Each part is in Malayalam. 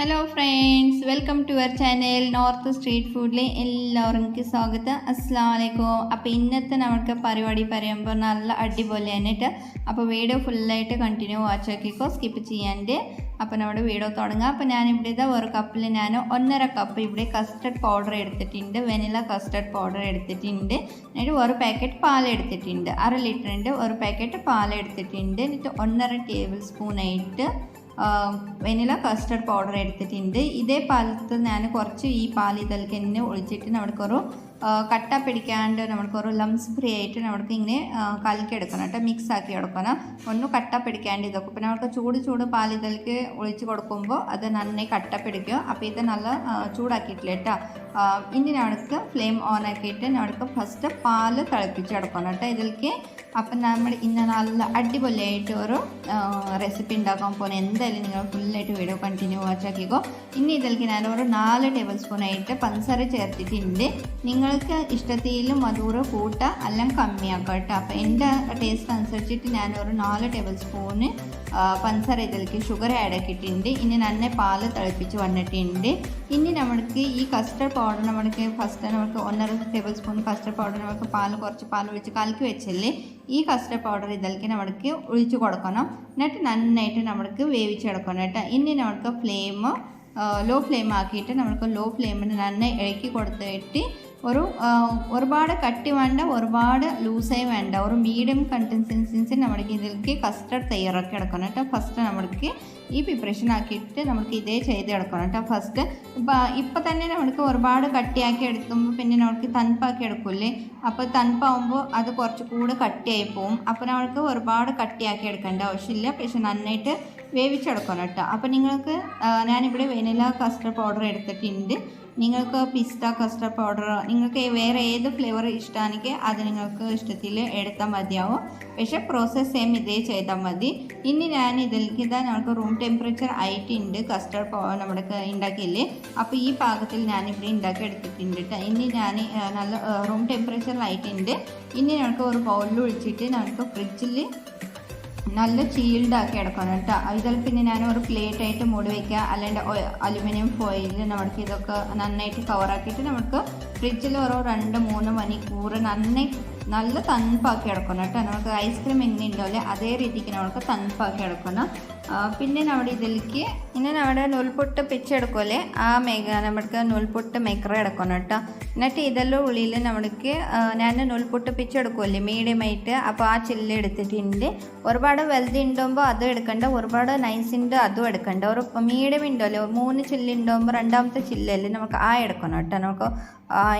Hello friends welcome to our channel north street ഫുഡിലെ എല്ലാവർക്കും സ്വാഗതം. അസ്സാം വലൈക്കും അപ്പോൾ ഇന്നത്തെ നമുക്ക് പരിപാടി പറയുമ്പോൾ നല്ല അടിപൊളി തന്നെയിട്ട് അപ്പോൾ വീഡിയോ ഫുള്ളായിട്ട് കണ്ടിന്യൂ വാച്ച് ആക്കിക്കോ. സ്കിപ്പ് ചെയ്യാണ്ട്. അപ്പോൾ നമ്മുടെ വീഡിയോ തുടങ്ങാം. അപ്പോൾ ഇവിടെ ഇതാ ഒരു കപ്പിൽ ഞാൻ ഒന്നര കപ്പ് ഇവിടെ കസ്റ്റർഡ് പൗഡർ എടുത്തിട്ടുണ്ട്. വെനില കസ്റ്റർഡ് പൗഡർ എടുത്തിട്ടുണ്ട്. എന്നിട്ട് ഒരു പാക്കറ്റ് പാൽ എടുത്തിട്ടുണ്ട്. അര ലിറ്ററിന്റെ ഒരു പാക്കറ്റ് പാൽ എടുത്തിട്ടുണ്ട്. എന്നിട്ട് ഒന്നര ടേബിൾ സ്പൂണായിട്ട് വെനില കസ്റ്റർഡ് പൗഡർ എടുത്തിട്ടുണ്ട്. ഇതേ പാലത്ത് ഞാൻ കുറച്ച് ഈ പാൽ ഇതിലേക്ക് തന്നെ ഒഴിച്ചിട്ട് ആ, കട്ട പിടിക്കാണ്ട് നമുക്ക് ഒരു ലംസ് ഫ്രീ ആയിട്ട് നമുക്ക് ഇങ്ങനെ കലക്കി എടുക്കണം കേട്ടോ. മിക്സ് ആക്കി എടുക്കണം. ഒന്ന് കട്ട പിടിക്കാണ്ട് ഇതൊക്കെ. പിന്നെ നമുക്ക് ചൂട് ചൂട് പാൽ ഇതിലേക്ക് ഒഴിച്ച് കൊടുക്കുമ്പോൾ അത് നന്നായി കട്ട പിടിക്കും. അപ്പോൾ ഇത് നല്ല ചൂടാക്കിയിട്ടില്ല കേട്ടോ ഇനി നമുക്ക് ഫ്ലെയിം ഓൺ ആക്കിയിട്ട് നമുക്ക് ഫസ്റ്റ് പാൽ തിളപ്പിച്ചെടുക്കണം കേട്ടോ ഇതിലേക്ക്. അപ്പം നമ്മൾ ഇന്ന് നല്ല അടിപൊളിയായിട്ട് ഒരു റെസിപ്പി ഉണ്ടാക്കാൻ പോകുന്നത് എന്തായാലും നിങ്ങൾ ഫുള്ളായിട്ട് വീഡിയോ കണ്ടിന്യൂ വാച്ച് ആക്കിക്കോ. ഇനി ഇതിലേക്ക് ഞാൻ ഒരു നാല് ടേബിൾ സ്പൂൺ ആയിട്ട് പഞ്ചസാര ചേർത്തിട്ടുണ്ട്. നിങ്ങൾക്ക് ഇഷ്ടത്തിലും മധുര കൂട്ടുക അല്ലെങ്കിൽ കമ്മിയാക്കാം കേട്ടോ. അപ്പോൾ എന്റെ ടേസ്റ്റ് അനുസരിച്ചിട്ട് ഞാൻ ഒരു നാല് ടേബിൾ സ്പൂണ് പഞ്ചസാര ഇതിലേക്ക് ഷുഗർ ആഡ് ആക്കിയിട്ടുണ്ട്. ഇനി നന്നെ പാൽ തിളപ്പിച്ച് വന്നിട്ടുണ്ട്. ഇനി നമ്മൾക്ക് ഈ കസ്റ്റർഡ് പൗഡർ നമ്മൾക്ക് ഫസ്റ്റ് നമുക്ക് ഒന്നര ടേബിൾ സ്പൂൺ കസ്റ്റർഡ് പൗഡർ നമുക്ക് പാൽ കുറച്ച് പാൽ ഒഴിച്ച് കലക്കി വെച്ചല്ലേ ഈ കസ്റ്റർഡ് പൗഡർ ഇതിലേക്ക് നമ്മൾക്ക് ഒഴിച്ച് കൊടുക്കണം. എന്നിട്ട് നന്നായിട്ട് നമ്മൾക്ക് വേവിച്ചെടുക്കണം കേട്ടോ. ഇനി നമ്മൾക്ക് ഫ്ലെയിം ലോ ഫ്ലെയിം ആക്കിയിട്ട് നമുക്ക് ലോ ഫ്ലെയിമിന് നന്നായി ഇളക്കി കൊടുത്തിട്ട് ഒരു ഒരുപാട് കട്ടി വേണ്ട ഒരുപാട് ലൂസായി വേണ്ട ഒരു മീഡിയം കൺസിസ്റ്റൻസി നമ്മൾക്ക് ഇതിലേക്ക് കസ്റ്റർഡ് തയ്യാറാക്കി എടുക്കണം കേട്ടോ. ഫസ്റ്റ് നമ്മൾക്ക് ഈ പ്രിപ്പറേഷൻ ആക്കിയിട്ട് നമുക്ക് ഇതേ ചെയ്ത് എടുക്കണം കേട്ടോ. ഫസ്റ്റ് ഇപ്പം ഇപ്പം തന്നെ നമ്മൾക്ക് ഒരുപാട് കട്ടിയാക്കി എടുക്കുമ്പോൾ പിന്നെ നമുക്ക് തണുപ്പാക്കി എടുക്കില്ലേ? അപ്പോൾ തണുപ്പാകുമ്പോൾ അത് കുറച്ച് കൂടെ കട്ടിയായി പോവും. അപ്പോൾ നമ്മൾക്ക് ഒരുപാട് കട്ടിയാക്കി എടുക്കേണ്ട ആവശ്യമില്ല. പക്ഷെ നന്നായിട്ട് വേവിച്ചെടുക്കണം കേട്ടോ. അപ്പോൾ നിങ്ങൾക്ക് ഞാനിവിടെ വെനില കസ്റ്റർഡ് പൗഡർ എടുത്തിട്ടുണ്ട്. നിങ്ങൾക്ക് പിസ്ത കസ്റ്റർഡ് പൗഡർ നിങ്ങൾക്ക് വേറെ ഏത് ഫ്ലേവർ ഇഷ്ടമാണെങ്കിൽ അത് നിങ്ങൾക്ക് ഇഷ്ടത്തിൽ എടുത്താൽ മതിയാവും. പക്ഷേ പ്രോസസ്സ് സെയിം ഇതേ ചെയ്താൽ മതി. ഇനി ഞാൻ ഇതിലേക്ക് ഇതാ നമുക്ക് റൂം ടെമ്പറേച്ചർ ആയിട്ടുണ്ട് കസ്റ്റർഡ് നമ്മുടെ ഉണ്ടാക്കിയില്ലേ അപ്പോൾ ഈ പാകത്തിൽ ഞാനിവിടെ ഉണ്ടാക്കി എടുത്തിട്ടുണ്ട് കേട്ടോ. ഇനി ഞാൻ നല്ല റൂം ടെമ്പറേച്ചറിലായിട്ടുണ്ട് ഇനി നമുക്ക് ഒരു ബൗളിൽ ഒഴിച്ചിട്ട് നമുക്ക് ഫ്രിഡ്ജിൽ നല്ല ചീൽഡ് ആക്കി എടുക്കണം കേട്ടോ. ഇതിൽ പിന്നെ ഞാൻ ഒരു പ്ലേറ്റ് ആയിട്ട് മൂടി വയ്ക്കുക അല്ലെങ്കിൽ അലുമിനിയം ഫോയിലിൽ നമുക്ക് ഇതൊക്കെ നന്നായിട്ട് കവറാക്കിയിട്ട് നമുക്ക് ഫ്രിഡ്ജിൽ ഓരോ രണ്ട് മൂന്ന് മണിക്കൂർ നന്നായി നല്ല തണുപ്പാക്കി എടുക്കണം കേട്ടോ. നമുക്ക് ഐസ്ക്രീം എങ്ങനെ അതേ രീതിക്ക് നമുക്ക് തണുപ്പാക്കി എടുക്കണം. പിന്നെ നമ്മുടെ ഇതിലേക്ക് പിന്നെ നമ്മുടെ നൂൽപൊട്ട് പിച്ചെടുക്കുമല്ലേ ആ മേഘ നമ്മൾക്ക് നൂൽപൊട്ട് മേക്കർ എടുക്കണം കേട്ടോ. എന്നിട്ട് ഇതെല്ലാം ഉള്ളിൽ നമ്മൾക്ക് ഞാൻ നൂൽപൊട്ട് പിച്ചെടുക്കുമല്ലേ മീഡിയമായിട്ട് അപ്പോൾ ആ ചില്ല് എടുത്തിട്ടുണ്ട്. ഒരുപാട് വലുത് ഉണ്ടാകുമ്പോൾ അതും എടുക്കണ്ട. ഒരുപാട് നൈസിന്റെ അതും എടുക്കണ്ട. ഒരു മീഡിയം ഉണ്ടല്ലോ. മൂന്ന് ചില്ല് ഉണ്ടാകുമ്പോൾ രണ്ടാമത്തെ ചില്ലല്ലേ നമുക്ക് ആ എടുക്കണം കേട്ടോ. നമുക്ക്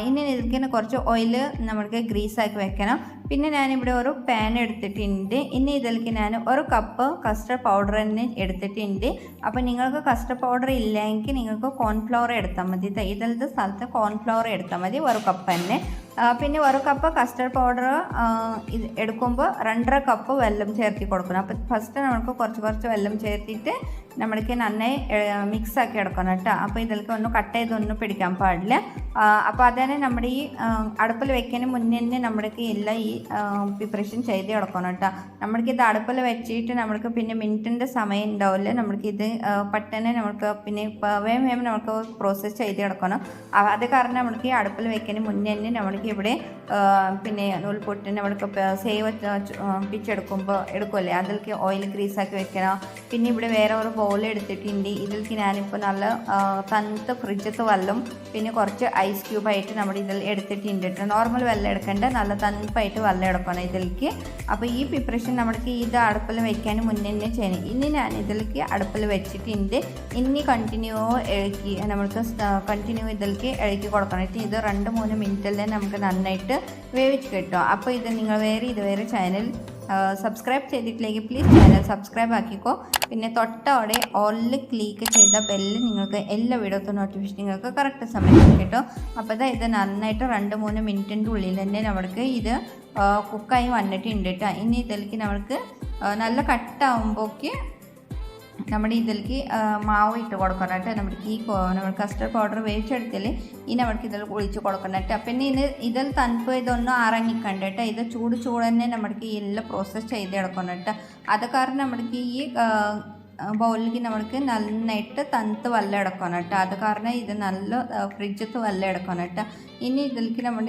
ഇനി ഇതിൽക്കുന്ന കുറച്ച് ഓയിൽ നമുക്ക് ഗ്രീസാക്കി വെക്കണം. പിന്നെ ഞാനിവിടെ ഒരു പാൻ എടുത്തിട്ടുണ്ട്. ഇനി ഇതിലേക്ക് ഞാൻ ഒരു കപ്പ് കസ്റ്റർഡ് പൗഡർ തന്നെ എടുത്തിട്ടുണ്ട്. അപ്പോൾ നിങ്ങൾക്ക് കസ്റ്റർഡ് പൗഡർ ഇല്ലെങ്കിൽ നിങ്ങൾക്ക് കോൺഫ്ലവർ എടുത്താൽ മതി. ഇതിലത്തെ സ്ഥലത്ത് കോൺഫ്ലവർ എടുത്താൽ മതി ഒരു കപ്പ് തന്നെ. പിന്നെ ഒരു കപ്പ് കസ്റ്റർഡ് പൗഡർ എടുക്കുമ്പോൾ രണ്ടര കപ്പ് വെള്ളം ചേർത്തി കൊടുക്കണം. അപ്പോൾ ഫസ്റ്റ് നമുക്ക് കുറച്ച് കുറച്ച് വെള്ളം ചേർത്തിട്ട് നമ്മൾക്ക് നന്നായി മിക്സ് ആക്കി എടുക്കണം കേട്ടോ. അപ്പോൾ ഇതിലേക്ക് ഒന്ന് കട്ട് ചെയ്തൊന്നും പിടിക്കാൻ പാടില്ല. അപ്പോൾ അതന്നെ നമ്മുടെ ഈ അടുപ്പിൽ വെക്കുന്നതിന് മുന്നേ തന്നെ നമ്മൾക്ക് എല്ലാം ഈ പ്രിപ്പറേഷൻ ചെയ്ത് കിടക്കണം കേട്ടോ. നമ്മൾക്ക് ഇത് അടുപ്പിൽ വെച്ചിട്ട് നമ്മൾക്ക് പിന്നെ മിനിറ്റിന്റെ സമയം ഉണ്ടാവില്ല. നമ്മൾക്ക് ഇത് പെട്ടെന്ന് നമുക്ക് പിന്നെ വേഗം വേഗം നമുക്ക് പ്രോസസ്സ് ചെയ്ത് കിടക്കണം ആ, അത് കാരണം നമ്മൾക്ക് ഈ അടുപ്പിൽ വെക്കുന്നതിന് മുന്നേ തന്നെ നമ്മൾക്ക് ഇവിടെ പിന്നെ നമ്മൾക്ക് പ- സേവ് പിച്ചെടുക്കുമ്പോൾ എടുക്കുമല്ലേ അതിലേക്ക് ഓയിൽ ഗ്രീസാക്കി വെക്കണം. പിന്നെ ഇവിടെ വേറെ ഒരു ബോൾ എടുത്തിട്ടുണ്ട്. ഇതിലേക്ക് ഞാനിപ്പോൾ നല്ല തണുത്ത ഫ്രിഡ്ജത്ത് വല്ലും പിന്നെ കുറച്ച് ഐസ് ക്യൂബായിട്ട് നമ്മൾ ഇതിൽ എടുത്തിട്ടുണ്ട് നോർമൽ വെള്ളം എടുക്കേണ്ട നല്ല തണുപ്പായിട്ട് വെള്ളം എടുക്കണം ഇതിലേക്ക്. അപ്പോൾ ഈ പ്രിപ്പറേഷൻ നമ്മൾക്ക് ഇത് അടുപ്പിൽ വെക്കാൻ മുന്നേ തന്നെ ചെയ്യണം. ഇനി ഞാൻ ഇതിലേക്ക് അടുപ്പിൽ വെച്ചിട്ടുണ്ട്. ഇനി കണ്ടിന്യൂ ഇളക്കി നമുക്ക് കണ്ടിന്യൂ ഇതിലേക്ക് ഇളക്കി കൊടുക്കണം. ഇത് രണ്ട് മൂന്ന് മിനിറ്റിൽ തന്നെ നമുക്ക് നന്നായിട്ട് വേവിച്ച് കിട്ടും അപ്പോൾ ഇത് നിങ്ങൾ വേറെ ഇത് വേറെ ചാനൽ സബ്സ്ക്രൈബ് ചെയ്തിട്ടില്ലെങ്കിൽ പ്ലീസ് ചാനൽ സബ്സ്ക്രൈബ് ആക്കിക്കോ. പിന്നെ തൊട്ടോടെ ഓളിൽ ക്ലിക്ക് ചെയ്ത ബെല്ല് നിങ്ങൾക്ക് എല്ലാ വീഡിയോത്തും നോട്ടിഫിക്കേഷൻ നിങ്ങൾക്ക് കറക്റ്റ് സമയത്ത് കിട്ടും. അപ്പോൾ ഇതാ ഇത് നന്നായിട്ട് രണ്ട് മൂന്ന് മിനിറ്റിന്റെ ഉള്ളിൽ തന്നെ നമ്മൾക്ക് ഇത് കുക്കായി വന്നിട്ടുണ്ട് കേട്ടോ ഇനി ഇതിലേക്ക് നമ്മൾക്ക് നല്ല കട്ടാകുമ്പോഴേക്ക് നമ്മുടെ ഇതിലേക്ക് മാവ് ഇട്ട് കൊടുക്കണം നമ്മുടെ ഈ നമ്മൾ കസ്റ്റർഡ് പൗഡർ വേവിച്ചെടുത്തിൽ ഇനി നമ്മൾക്ക് ഇതിൽ ഒഴിച്ച് കൊടുക്കണം പിന്നെ ഇത് ഇതിൽ തണുപ്പ് ഇതൊന്നും ആറങ്ങിക്കണ്ട കേട്ടോ. ഇത് ചൂട് ചൂട് തന്നെ നമ്മൾക്ക് ഈ എല്ലാം പ്രോസസ്സ് ചെയ്ത് എടുക്കണം കേട്ടോ. അത് കാരണം നമ്മൾക്ക് ഈ ബൗലിലേക്ക് നമ്മൾക്ക് നന്നായിട്ട് തണുത്ത് വല്ല എടുക്കണം അത് കാരണം ഇത് നല്ല ഫ്രിഡ്ജത്ത് വല്ല എടുക്കണം ഇനി ഇതിലേക്ക് നമ്മൾ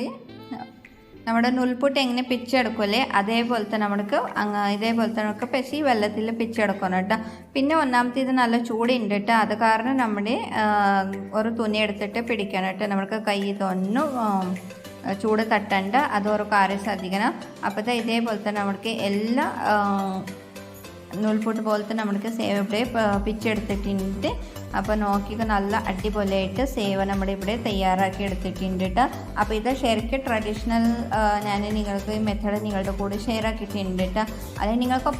നമ്മുടെ നൂൽപുട്ട് എങ്ങനെ പിച്ചെടുക്കൂലേ അതേപോലത്തെ നമുക്ക് അങ്ങ് ഇതേപോലത്തെ നമുക്ക് പെശി വെള്ളത്തിൽ പിച്ചെടുക്കണം കേട്ടോ. പിന്നെ ഒന്നാമത്തെ ഇത് നല്ല ചൂടുണ്ട് കേട്ടോ. അത് കാരണം നമ്മുടെ ഒരു തുണി എടുത്തിട്ട് പിടിക്കണം കേട്ടോ. നമുക്ക് കൈ ഇതൊന്നും ചൂട് തട്ടണ്ട. അത് ഒരു ശ്രദ്ധിക്കണം. അപ്പോഴത്തെ ഇതേപോലെ തന്നെ നമുക്ക് എല്ലാ നൂൽപുട്ട് പോലത്തെ നമ്മൾക്ക് സേവ ഇവിടെ പിച്ചെടുത്തിട്ടുണ്ട്. അപ്പോൾ നോക്കിയൊക്കെ നല്ല അടിപൊളിയായിട്ട് സേവ നമ്മുടെ ഇവിടെ തയ്യാറാക്കി എടുത്തിട്ടുണ്ട് കേട്ടോ അപ്പോൾ ഇത് ശരിക്കും ട്രഡീഷണൽ ഞാൻ നിങ്ങൾക്ക് ഈ മെത്തേഡ് നിങ്ങളുടെ കൂടെ ഷെയർ ആക്കിയിട്ടുണ്ട് കേട്ടോ അല്ലെങ്കിൽ നിങ്ങൾക്ക്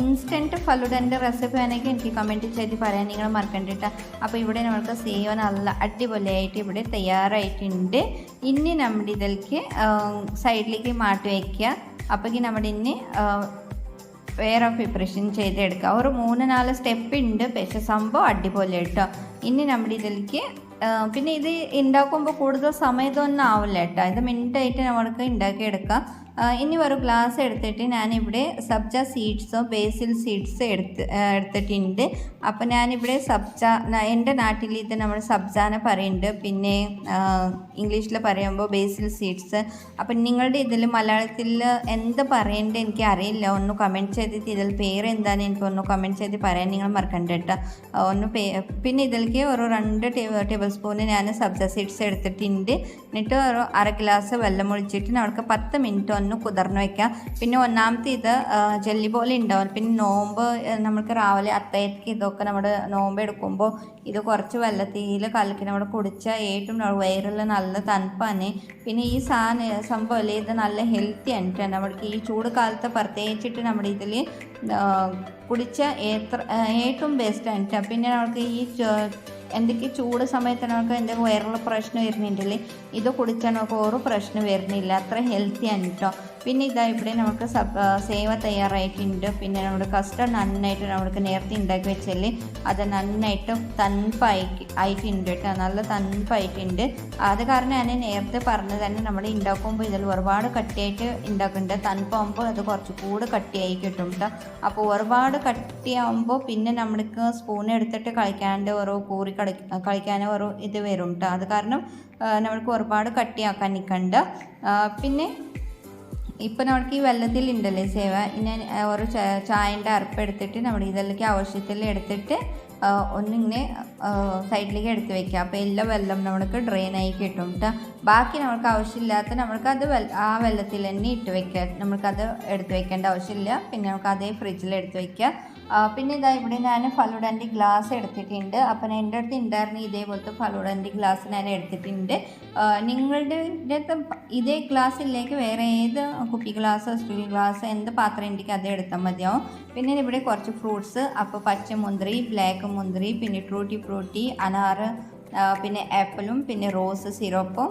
ഇൻസ്റ്റന്റ് ഫലുഡന്റെ റെസിപ്പി വേണമെങ്കിൽ എനിക്ക് കമന്റ് ചെയ്ത് പറയാൻ നിങ്ങൾ മറക്കണ്ട കേട്ടോ അപ്പോൾ ഇവിടെ നമ്മൾക്ക് സേവ നല്ല അടിപൊളിയായിട്ട് ഇവിടെ തയ്യാറായിട്ടുണ്ട്. ഇനി നമ്മുടെ ഇതിലേക്ക് സൈഡിലേക്ക് മാറ്റി വയ്ക്കുക അപ്പോഴേക്കും നമ്മുടെ ഇനി ആ, ഓഫ് പ്രിപ്പറേഷൻ ചെയ്തെടുക്കുക. ഒരു മൂന്ന് നാല് സ്റ്റെപ്പ് ഉണ്ട് പക്ഷെ സംഭവം അടിപൊളി കേട്ടോ ഇനി നമ്മുടെ ഇതിലേക്ക് പിന്നെ ഇത് ഉണ്ടാക്കുമ്പോൾ കൂടുതൽ സമയത്തൊന്നും ആവില്ല കേട്ടോ. ഇത് മിനിറ്റായിട്ട് നമ്മൾക്ക് ഉണ്ടാക്കിയെടുക്കാം ഇനി ഒരു ഗ്ലാസ് എടുത്തിട്ട് ഞാനിവിടെ സബ്ജ സീഡ്സോ ബേസിൽ സീഡ്സ് എടുത്ത് എടുത്തിട്ടുണ്ട്. അപ്പോൾ ഞാനിവിടെ സബ്ജ എന്റെ നാട്ടിൽ ഇത് നമ്മൾ സബ്ജാന പറയുന്നുണ്ട് പിന്നെ ഇംഗ്ലീഷിൽ പറയുമ്പോൾ ബേസിൽ സീഡ്സ് അപ്പം നിങ്ങളുടെ ഇതിൽ മലയാളത്തിൽ എന്ത് പറയേണ്ടത് എനിക്ക് അറിയില്ല. ഒന്ന് കമന്റ് ചെയ്തിട്ട് ഇതിൽ പേര് എന്താണെന്ന് എനിക്ക് ഒന്ന് കമന്റ് ചെയ്ത് പറയാൻ നിങ്ങൾ മറക്കണ്ട കേട്ടോ. ഒന്ന് പിന്നെ ഇതിലേക്ക് ഒരു രണ്ട് ടേബിൾ ടേബിൾ സ്പൂണ് ഞാൻ സബ്ജ സീഡ്സ് എടുത്തിട്ടുണ്ട്. എന്നിട്ട് ഒരു അര ഗ്ലാസ് വെള്ളം ഒഴിച്ചിട്ട് നമുക്ക് പത്ത് മിനിറ്റ് ഒന്ന് കുതിർന്ന് വെക്കാം പിന്നെ ഒന്നാമത്തെ ഇത് ജെല്ലി പോലെ ഉണ്ടാവും. പിന്നെ നോമ്പ് നമുക്ക് രാവിലെ അത്തയത്തേക്ക് ഇതൊക്കെ നമ്മുടെ നോമ്പ് എടുക്കുമ്പോൾ ഇത് കുറച്ച് വെള്ളത്തിൽ കലക്കി നമ്മൾ കുടിച്ചാൽ ഏറ്റവും വയറിൽ നല്ല തണുപ്പാണ്. പിന്നെ ഈ സാധനം സംഭവം ഇത് നല്ല ഹെൽത്തി ആണ് ട്ടോ. നമ്മൾക്ക് ഈ ചൂട് കാലത്ത് പ്രത്യേകിച്ചിട്ട് നമ്മുടെ ഇതിൽ കുടിച്ച എത്ര ഏറ്റവും ബെസ്റ്റാണ് ട്ടോ. പിന്നെ നമുക്ക് ഈ എന്തൊക്കെ ചൂട് സമയത്താണ് നമുക്ക് എന്തൊക്കെ വയറുള്ള പ്രശ്നം വരുന്നുണ്ടല്ലേ ഇത് കുടിച്ചാൽ നമുക്ക് ഒരു പ്രശ്നം വരുന്നില്ല അത്ര ഹെൽത്തി ആണ് കേട്ടോ പിന്നെ ഇതാ ഇവിടെ നമുക്ക് സേവ തയ്യാറായിട്ടുണ്ട്. പിന്നെ നമ്മുടെ കസ്റ്റർഡ് നന്നായിട്ട് നമ്മൾക്ക് നേരത്തെ ഉണ്ടാക്കി വെച്ചാൽ അത് നന്നായിട്ട് തണുപ്പായി ആയിട്ടുണ്ട് കേട്ടോ. നല്ല തണുപ്പായിട്ടുണ്ട്. അത് കാരണം ഞാൻ നേരത്തെ പറഞ്ഞത് തന്നെ നമ്മൾ ഉണ്ടാക്കുമ്പോൾ ഇതിൽ ഒരുപാട് കട്ടിയായിട്ട് ഉണ്ടാക്കുന്നുണ്ട് തണുപ്പാകുമ്പോൾ അത് കുറച്ച് കൂടെ കട്ടിയായി കിട്ടും കേട്ടോ അപ്പോൾ ഒരുപാട് കട്ടിയാകുമ്പോൾ പിന്നെ നമ്മൾക്ക് സ്പൂൺ എടുത്തിട്ട് കളിക്കാണ്ട് ഓരോ കൂറി കളി കളിക്കാനോ ഓരോ ഇത് വരും കേട്ടോ അത് കാരണം നമ്മൾക്ക് ഒരുപാട് കട്ടിയാക്കാൻ നിൽക്കണ്ട പിന്നെ ഇപ്പം നമ്മൾക്ക് ഈ വെള്ളത്തിൽ വെള്ളത്തിലുണ്ടല്ലേ സേവ? ഇനി ഓരോ ചായന്റെ അരപ്പെടുത്തിട്ട് നമ്മുടെ ഇതിലേക്ക് ആവശ്യത്തിൽ എടുത്തിട്ട് ഒന്നിങ്ങനെ സൈഡിലേക്ക് എടുത്ത് വെക്കുക. അപ്പോൾ എല്ലാ വെള്ളം നമ്മൾക്ക് ഡ്രെയിൻ ആയി കിട്ടും കേട്ടോ ബാക്കി നമുക്ക് ആവശ്യമില്ലാത്ത നമ്മൾക്ക് അത് ആ വെള്ളത്തിൽ തന്നെ ഇട്ട് വെക്കുക നമുക്കത് എടുത്ത് വെക്കേണ്ട ആവശ്യമില്ല. പിന്നെ നമുക്ക് അതേ ഫ്രിഡ്ജിൽ എടുത്ത് വെക്കുക ആ, പിന്നെ ഇതാ ഇവിടെ ഞാൻ ഫലൂഡന്റെ ഗ്ലാസ് എടുത്തിട്ടുണ്ട്. അപ്പം എന്റെ അടുത്ത് ഉണ്ടായിരുന്ന ഇതേപോലത്തെ ഫലൂഡന്റെ ഗ്ലാസ് ഞാൻ എടുത്തിട്ടുണ്ട്. നിങ്ങളുടെ ഇതേ ഗ്ലാസ്സിലേക്ക് വേറെ ഏത് കുപ്പി ഗ്ലാസ് സ്റ്റീൽ ഗ്ലാസ് എന്ത് പാത്രം ഉണ്ടെങ്കിൽ അത് എടുത്താൽ മതിയാവും. പിന്നെ ഇവിടെ കുറച്ച് ഫ്രൂട്ട്സ് അപ്പോൾ പച്ചമുന്തിരി ബ്ലാക്ക് മുന്തിരി പിന്നെ ട്രൂട്ടി ഫ്രൂട്ടി അനാറ് പിന്നെ ആപ്പിളും പിന്നെ റോസ് സിറപ്പും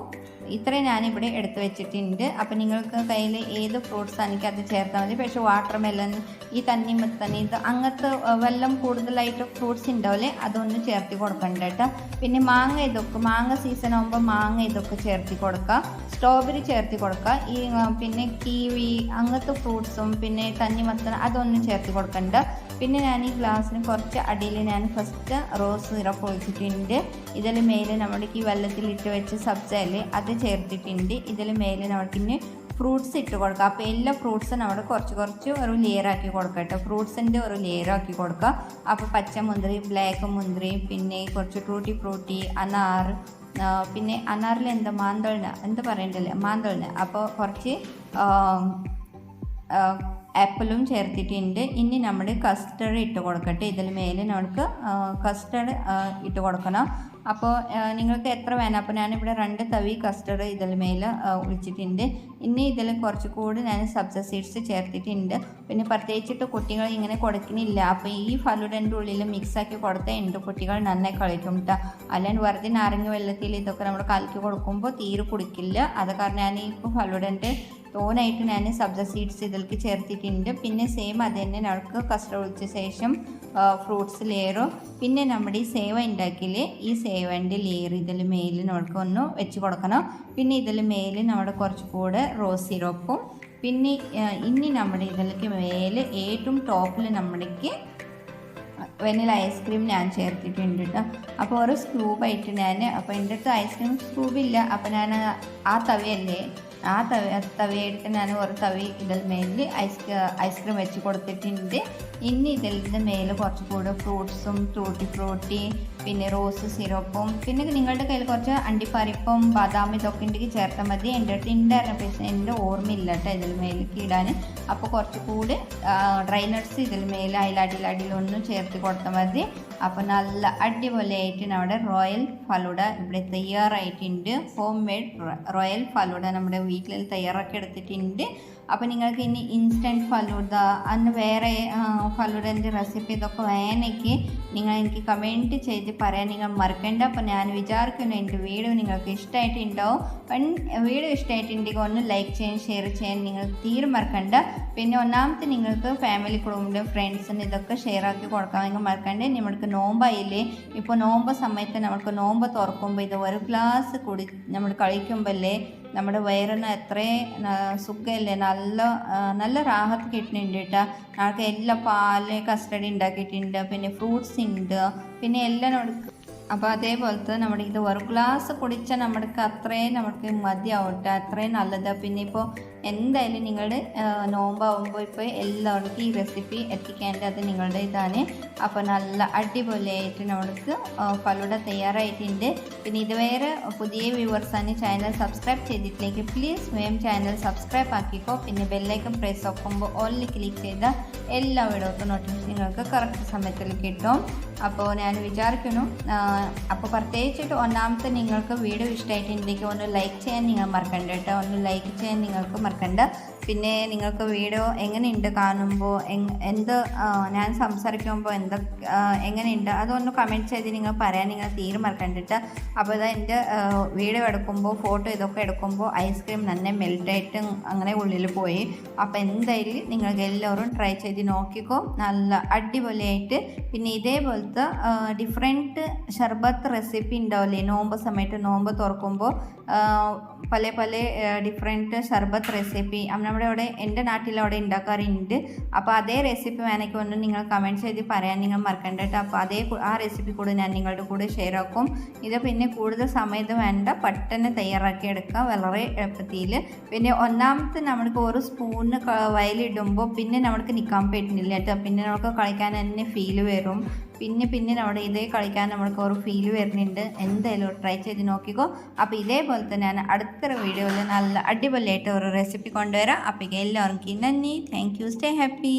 ഇത്രയും ഞാനിവിടെ എടുത്ത് വെച്ചിട്ടുണ്ട്. അപ്പം നിങ്ങൾക്ക് കയ്യിൽ ഏത് ഫ്രൂട്ട്സ് എനിക്ക് അത് ചേർത്താൽ മതി. പക്ഷേ വാട്ടർ മെലൺ ഈ തന്നി തണ്ണിമത്തൻ ഇത് അങ്ങനത്തെ വെള്ളം കൂടുതലായിട്ട് ഫ്രൂട്ട്സ് ഉണ്ടാവില്ലേ അതൊന്ന് ചേർത്തി കൊടുക്കണ്ട കേട്ടോ. പിന്നെ മാങ്ങ ഇതൊക്കെ മാങ്ങ സീസൺ ആകുമ്പോൾ മാങ്ങ ഇതൊക്കെ ചേർത്തി കൊടുക്കുക സ്ട്രോബെറി ചേർത്തി കൊടുക്കുക ഈ പിന്നെ കീവി അങ്ങനത്തെ ഫ്രൂട്ട്സും പിന്നെ തണ്ണിമത്തൻ അതൊന്നും ചേർത്തി കൊടുക്കണ്ട. പിന്നെ ഞാൻ ഈ ഗ്ലാസ്സിന് കുറച്ച് അടിയിൽ ഞാൻ ഫസ്റ്റ് റോസ് സിറപ്പ് ഒഴിച്ചിട്ടുണ്ട്. ഇതിൽ മേലെ നമ്മുടെ ഈ വെള്ളത്തിലിട്ട് വെച്ച് സബ്സയിൽ അത് ചേർത്തിട്ടുണ്ട്. ഇതിൽ മേലെ നമുക്കിന് ഫ്രൂട്ട്സ് ഇട്ട് കൊടുക്കുക. അപ്പോൾ എല്ലാ ഫ്രൂട്ട്സും നമ്മൾ കുറച്ച് കുറച്ച് ഒരു ലെയറാക്കി കൊടുക്കുക കേട്ടോ. ഫ്രൂട്ട്സിന്റെ ഒരു ലെയറാക്കി കൊടുക്കുക. അപ്പോൾ പച്ച മുന്തിരി ബ്ലാക്ക് മുന്തിരി പിന്നെ കുറച്ച് ട്രൂട്ടി ഫ്രൂട്ടി അനാർ പിന്നെ അനാറിൽ എന്താ? മാന്തളിന്. എന്താ പറയണ്ടല്ലേ? മാന്തളിന്. അപ്പോൾ കുറച്ച് ആപ്പിളും ചേർത്തിട്ടുണ്ട്. ഇനി നമ്മൾ കസ്റ്റർഡ് ഇട്ട് കൊടുക്കട്ടെ. ഇതിൽ മേലെ നമുക്ക് കസ്റ്റർഡ് ഇട്ട് കൊടുക്കണം. അപ്പോൾ നിങ്ങൾക്ക് എത്ര വേണം? അപ്പോൾ ഞാനിവിടെ രണ്ട് തവി കസ്റ്റർഡ് ഇതിൽ മേൽ ഒഴിച്ചിട്ടുണ്ട്. ഇനി ഇതിൽ കുറച്ച് കൂടി ഞാൻ സബ്സ സീഡ്സ് ചേർത്തിട്ടുണ്ട്. പിന്നെ പ്രത്യേകിച്ചിട്ട് കുട്ടികൾ ഇങ്ങനെ കൊടുക്കുന്നില്ല. അപ്പോൾ ഈ ഫലുടന്റെ ഉള്ളിൽ മിക്സാക്കി കൊടുത്താൽ എന്റെ കുട്ടികൾ നന്നായി കളിക്കും കേട്ടോ അല്ലെങ്കിൽ വെറുതെ നാരങ്ങ വെള്ളത്തിൽ ഇതൊക്കെ നമ്മൾ കലക്കി കൊടുക്കുമ്പോൾ തീരെ കുടിക്കില്ല. അത് കാരണം ഞാൻ ഇപ്പോൾ ഫലുഡന്റെ തോനായിട്ട് ഞാൻ സബ്ജ സീഡ്സ് ഇതിലേക്ക് ചേർത്തിട്ടുണ്ട്. പിന്നെ സെയിം അത് തന്നെ നമുക്ക് കസ്റ്റർ ഒഴിച്ച ശേഷം ഫ്രൂട്ട്സ് ലെയറും പിന്നെ നമ്മുടെ ഈ സേവ ഉണ്ടാക്കിയില്ലേ ഈ സേവന്റെ ലെയർ ഇതിൽ മേലിൽ നമുക്ക് ഒന്ന് വെച്ച് കൊടുക്കണം. പിന്നെ ഇതിൽ മേലിൽ നമ്മുടെ കുറച്ച് കൂടെ റോസ് സിറപ്പും പിന്നെ ഇനി നമ്മുടെ ഇതിലേക്ക് മേലെ ഏറ്റവും ടോപ്പിൽ നമ്മുടേക്ക് വെനില ഐസ്ക്രീം ഞാൻ ചേർത്തിട്ടുണ്ട് കേട്ടോ അപ്പോൾ ഒരു സ്ക്രൂബായിട്ട് ഞാൻ അപ്പോൾ എന്റെ അടുത്ത് ഐസ്ക്രീം സ്ക്രൂബില്ല അപ്പോൾ ഞാൻ ആ തവയല്ലേ ആ തവി തവിയെടുത്ത് ഞാൻ ഒരു തവി ഇതിൽ മേലിൽ ഐസ് ഐസ്ക്രീം വെച്ച് കൊടുത്തിട്ടുണ്ട്. ഇനി ഇതിന്റെ മേലെ കുറച്ച് കൂടെ ഫ്രൂട്ട്സും ടൂട്ടി ഫ്രൂട്ടി പിന്നെ റോസ് സിറപ്പും പിന്നെ നിങ്ങളുടെ കയ്യിൽ കുറച്ച് അണ്ടിപ്പരിപ്പും ബാദാം ഇതൊക്കെ ഉണ്ടെങ്കിൽ ചേർത്താൽ മതി. എന്റെ അടുത്ത് ഉണ്ടായിരുന്ന പക്ഷേ എന്റെ ഓർമ്മയില്ല കേട്ടോ ഇതിൽ മേലേക്ക് ഇടാൻ അപ്പോൾ കുറച്ച് കൂടി ഡ്രൈ നട്ട്സ് ഇതിൽ മേലെ അയിലടിയിലടിയിലൊന്നും ചേർത്ത് കൊടുത്താൽ മതി. അപ്പോൾ നല്ല അടിപൊളിയായിട്ട് നമ്മുടെ റോയൽ ഫലൂഡ. ഇവിടെ തയ്യാറായിട്ടുണ്ട്. ഹോം മെയ്ഡ് റോയൽ ഫലൂഡ നമ്മുടെ വീട്ടിൽ തയ്യാറാക്കി എടുത്തിട്ടുണ്ട്. അപ്പോൾ നിങ്ങൾക്ക് ഇനി ഇൻസ്റ്റന്റ് ഫലൂഡ അന്ന് വേറെ ഫലൂഡന്റെ റെസിപ്പി ഇതൊക്കെ വേണമെങ്കിൽ നിങ്ങൾ എനിക്ക് കമന്റ് ചെയ്ത് പറയാൻ നിങ്ങൾ മറക്കണ്ട. അപ്പോൾ ഞാൻ വിചാരിക്കുന്നു എന്റെ വീഡിയോ നിങ്ങൾക്ക് ഇഷ്ടമായിട്ടുണ്ടാവും. വീഡിയോ ഇഷ്ടമായിട്ടുണ്ടെങ്കിൽ ഒന്ന് ലൈക്ക് ചെയ്യാൻ ഷെയർ ചെയ്യാൻ നിങ്ങൾ തീരെ മറക്കണ്ട. പിന്നെ ഒന്നാമത്തെ നിങ്ങൾക്ക് ഫാമിലി കുടുംബം ഫ്രണ്ട്സിന് ഇതൊക്കെ ഷെയർ ആക്കി കൊടുക്കാൻ നിങ്ങൾ മറക്കണ്ട. നമ്മൾക്ക് നോമ്പായില്ലേ ഇപ്പോൾ നോമ്പ് സമയത്ത് നമ്മൾക്ക് നോമ്പ് തുറക്കുമ്പോൾ ഇത് ഒരു ഗ്ലാസ് കുടി നമ്മൾ കഴിക്കുമ്പോഴല്ലേ നമ്മുടെ വയറിന് എത്രയും സുഖമല്ലേ? നല്ല നല്ല റാഹത്ത് കിട്ടുന്നുണ്ട് കേട്ടോ. നമുക്ക് എല്ലാ പാൽ കസ്റ്റഡി ഉണ്ടാക്കിയിട്ടുണ്ട്. പിന്നെ ഫ്രൂട്ട്സ് ഉണ്ട്. പിന്നെ എല്ലാം നമുക്ക് അപ്പോൾ അതേപോലത്തെ നമ്മുടെ ഇത് ഒരു ഗ്ലാസ് കുടിച്ചാൽ നമ്മൾക്ക് അത്രയും നമുക്ക് മതിയാവട്ടെ അത്രയും നല്ലത്. പിന്നെ ഇപ്പോൾ എന്തായാലും നിങ്ങൾ നോമ്പാവുമ്പോൾ ഇപ്പോൾ എല്ലാവർക്കും ഈ റെസിപ്പി എത്തിക്കേണ്ടത് നിങ്ങളുടെ ഇതാണ്. അപ്പോൾ നല്ല അടിപൊളിയായിട്ട് നമ്മൾക്ക് ഫലൂട തയ്യാറായിട്ടുണ്ട്. പിന്നെ ഇതുവരെ പുതിയ വ്യൂവേഴ്സാണ് ചാനൽ സബ്സ്ക്രൈബ് ചെയ്തിട്ടില്ലെങ്കിൽ പ്ലീസ് വേം ചാനൽ സബ്സ്ക്രൈബ് ആക്കിക്കോ. പിന്നെ ബെല്ലൈക്കൺ പ്രസ് ആക്കുമ്പോൾ ഓൺലി ക്ലിക്ക് ചെയ്താൽ എല്ലാ വീഡിയോക്കും നോട്ടിഫിക്കേഷൻ നിങ്ങൾക്ക് കറക്റ്റ് സമയത്തിൽ കിട്ടും. അപ്പോൾ ഞാൻ വിചാരിക്കുന്നു അപ്പോൾ പ്രത്യേകിച്ചിട്ട് ഒന്നാമത്തെ നിങ്ങൾക്ക് വീഡിയോ ഇഷ്ടമായിട്ടുണ്ടെങ്കിൽ ഒന്ന് ലൈക്ക് ചെയ്യാൻ നിങ്ങൾ മറക്കണ്ട കേട്ടോ. ഒന്ന് ലൈക്ക് ചെയ്യാൻ നിങ്ങൾക്ക് മറക്കണ്ട. പിന്നെ നിങ്ങൾക്ക് വീഡിയോ എങ്ങനെയുണ്ട് കാണുമ്പോൾ എന്ത് ഞാൻ സംസാരിക്കുമ്പോൾ എന്ത് ആ, എങ്ങനെയുണ്ട് അതൊന്ന് കമന്റ് ചെയ്ത് നിങ്ങൾ പറയാൻ നിങ്ങൾ തീരുമാനിക്കണ്ടിട്ട് അപ്പോൾ ഇത് എന്റെ വീഡിയോ എടുക്കുമ്പോൾ ഫോട്ടോ ഇതൊക്കെ എടുക്കുമ്പോൾ ഐസ്ക്രീം നന്നെ മെൽറ്റായിട്ട് അങ്ങനെ ഉള്ളിൽ പോയി. അപ്പോൾ എന്തായാലും നിങ്ങൾക്ക് എല്ലാവരും ട്രൈ ചെയ്ത് നോക്കിക്കോ. നല്ല അടിപൊളിയായിട്ട്. പിന്നെ ഇതേപോലത്തെ ഡിഫറെന്റ് ഷർബത്ത് റെസിപ്പി ഉണ്ടാവില്ലേ? നോമ്പ് സമയത്ത് നോമ്പ് തുറക്കുമ്പോൾ പല പല ഡിഫറെന്റ് ഷർബത്ത് റെസിപ്പി നമ്മുടെ അവിടെ എന്റെ നാട്ടിലവിടെ ഉണ്ടാക്കാറുണ്ട് അപ്പോൾ അതേ റെസിപ്പി വേണമെങ്കിൽ ഒന്ന് നിങ്ങൾ കമന്റ് ചെയ്ത് പറയാൻ നിങ്ങൾ മറക്കണ്ട കേട്ടോ അപ്പോൾ അതേ ആ റെസിപ്പി കൂടെ ഞാൻ നിങ്ങളുടെ കൂടെ ഷെയർ ആക്കും. ഇത് പിന്നെ കൂടുതൽ സമയത്ത് വേണ്ട. പെട്ടെന്ന് തയ്യാറാക്കി എടുക്കാം വളരെ എളുപ്പത്തിൽ പിന്നെ ഒന്നാമത്തെ നമ്മൾക്ക് ഒരു സ്പൂണിന് വയലിടുമ്പോൾ പിന്നെ നമുക്ക് നിൽക്കാൻ പറ്റുന്നില്ല കേട്ടോ പിന്നെ നമുക്ക് കളിക്കാൻ തന്നെ ഫീൽ വരും. പിന്നെ പിന്നെ നമ്മുടെ ഇതേ കളിക്കാൻ നമ്മൾക്ക് ഒരു ഫീൽ വരുന്നുണ്ട്. എന്തായാലും ട്രൈ ചെയ്ത് നോക്കിക്കോ. അപ്പോൾ ഇതേപോലെ തന്നെ ഞാൻ അടുത്തൊരു വീഡിയോയിൽ നല്ല അടിപൊളിയായിട്ട് ഒരു റെസിപ്പി കൊണ്ടുവരാം. അപ്പോൾ എല്ലാവർക്കും നന്ദി. Thank you stay happy